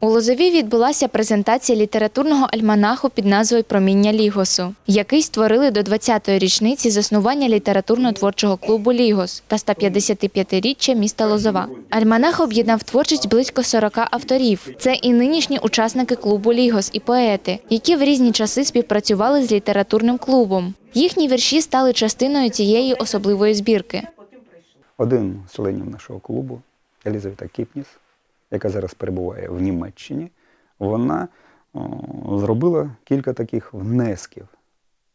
У Лозові відбулася презентація літературного альманаху під назвою Проміння Лігосу, який створили до 20-ї річниці заснування літературно-творчого клубу Лігос та 155-річчя міста Лозова. Альманах об'єднав творчість близько 40 авторів. Це і нинішні учасники клубу Лігос і поети, які в різні часи співпрацювали з літературним клубом. Їхні вірші стали частиною цієї особливої збірки. Один з членів нашого клубу, Елізавета Кіпніс, яка зараз перебуває в Німеччині, вона зробила кілька таких внесків,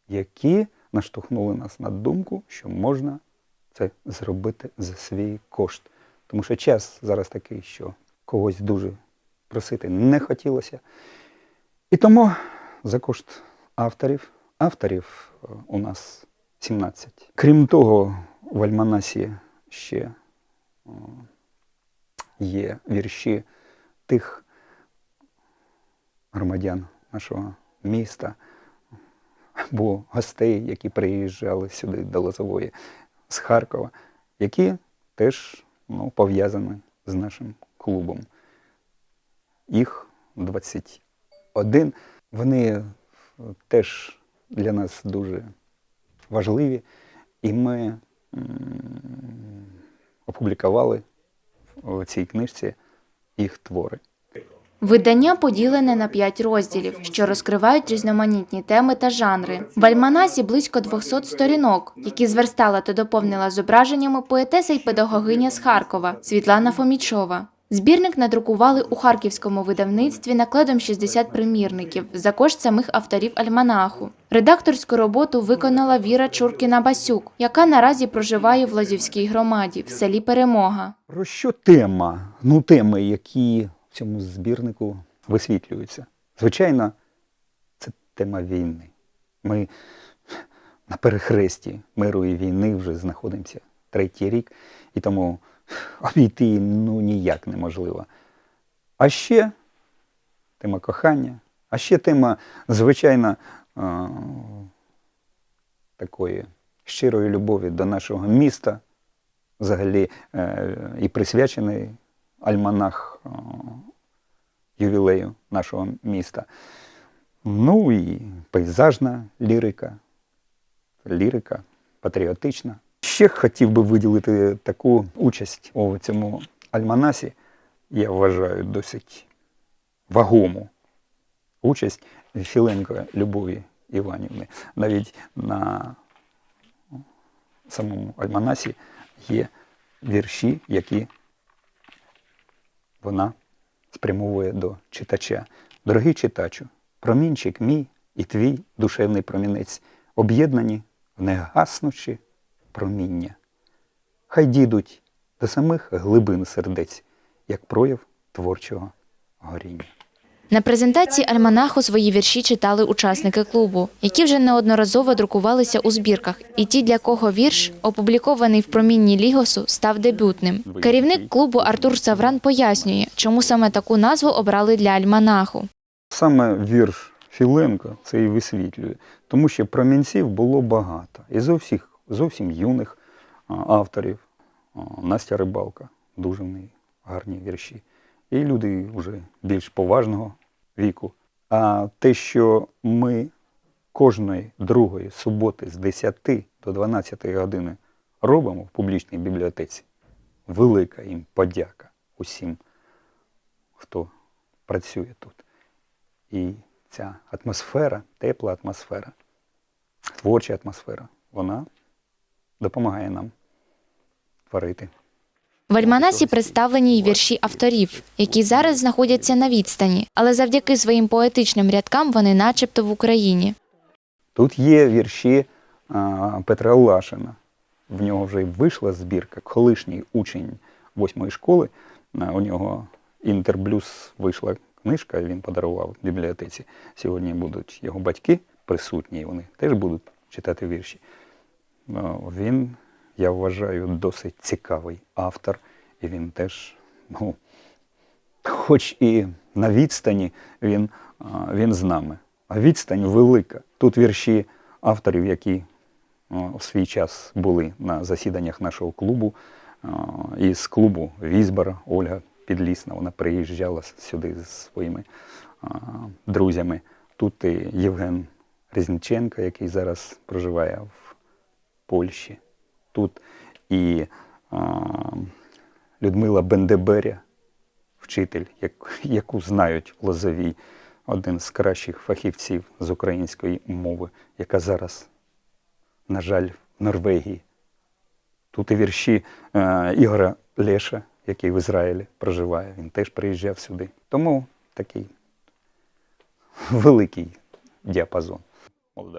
які наштовхнули нас на думку, що можна це зробити за свій кошт. Тому що час зараз такий, що когось дуже просити не хотілося. І тому за кошт авторів, авторів е, у нас 17. Крім того, в Альманасі ще є вірші тих громадян нашого міста або гостей, які приїжджали сюди до Лозової з Харкова, які теж ну, пов'язані з нашим клубом. Їх 21. Вони теж для нас дуже важливі, і ми опублікували в цій книжці їх твори. Видання поділене на п'ять розділів, що розкривають різноманітні теми та жанри. В альманасі близько 200 сторінок, які зверстала та доповнила зображеннями поетеса й педагогиня з Харкова Світлана Фомічова. Збірник надрукували у харківському видавництві накладом 60 примірників за кошт самих авторів альманаху. Редакторську роботу виконала Віра Чуркіна-Басюк, яка наразі проживає в Лозівській громаді в селі Перемога. Про що тема? Ну, теми, які в цьому збірнику висвітлюються. Звичайно, це тема війни. Ми на перехресті миру і війни вже знаходимося третій рік, і тому обійти ну, ніяк неможливо. А ще тема кохання, а ще тема, звичайно, такої щирої любові до нашого міста, взагалі е, і присвячений альманах ювілею нашого міста. Ну і пейзажна лірика, лірика патріотична. Ще хотів би виділити таку участь у цьому альманасі, я вважаю, досить вагому участь Філенко Любові Іванівни. Навіть на самому альманасі є вірші, які вона спрямовує до читача. Дорогий читачу, промінчик мій і твій душевний промінець, об'єднані в негаснучі проміння. Хай дійдуть до самих глибин сердець, як прояв творчого горіння. На презентації альманаху свої вірші читали учасники клубу, які вже неодноразово друкувалися у збірках, і ті, для кого вірш, опублікований в промінні Лігосу, став дебютним. Керівник клубу Артур Савран пояснює, чому саме таку назву обрали для альманаху. Саме вірш Філенко це і висвітлює, тому що промінців було багато. І зовсім, зовсім юних авторів. Настя Рибалка, дуже в неї гарні вірші. І люди вже більш поважного віку. А те, що ми кожної другої суботи з 10 до 12 години робимо в публічній бібліотеці, велика їм подяка усім, хто працює тут. І ця атмосфера, тепла атмосфера, творча атмосфера, вона допомагає нам творити. В альманасі представлені й вірші авторів, які зараз знаходяться на відстані, але завдяки своїм поетичним рядкам вони начебто в Україні. Тут є вірші а, Петра Лашина. В нього вже й вийшла збірка, колишній учень восьмої школи. У нього інтерблюз вийшла книжка, він подарував в бібліотеці. Сьогодні будуть його батьки присутні, і вони теж будуть читати вірші. Він, я вважаю, досить цікавий автор, і він теж, ну, хоч і на відстані, він, він з нами. А відстань велика. Тут вірші авторів, які в свій час були на засіданнях нашого клубу. Із клубу Візбара Ольга Підлісна, вона приїжджала сюди зі своїми друзями. Тут і Євген Різниченко, який зараз проживає в Польщі. Тут і а, Людмила Бендеберя, вчитель, як, яку знають в Лозовій, один з кращих фахівців з української мови, яка зараз, на жаль, в Норвегії. Тут і вірші е, Ігора Леша, який в Ізраїлі проживає, він теж приїжджав сюди. Тому такий великий діапазон.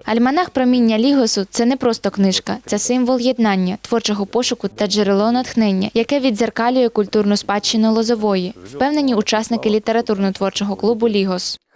Альманах проміння Лігосу це не просто книжка, це символ єднання, творчого пошуку та джерело натхнення, яке відзеркалює культурну спадщину Лозової, впевнені учасники літературно-творчого клубу Лігос.